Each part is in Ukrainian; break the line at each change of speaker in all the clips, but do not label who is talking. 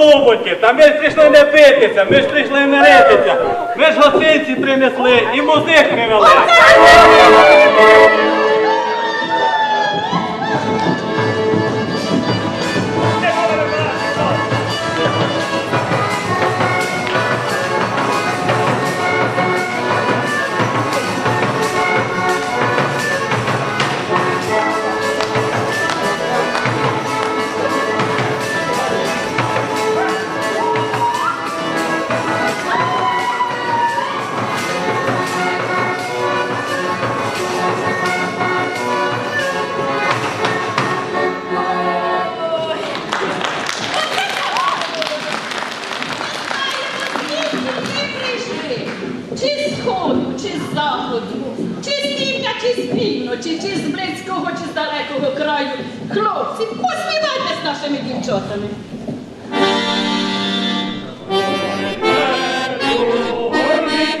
Голуботі, та
ми
прийшли не битися, ми ж прийшли не ритися, ми ж гостинці принесли і музик привели.
співають. Хлопці, поспівайте з нашими дівчатами.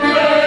Thank.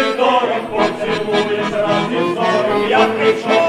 ти здоров поцілуєш, разі здоров, я прийшов.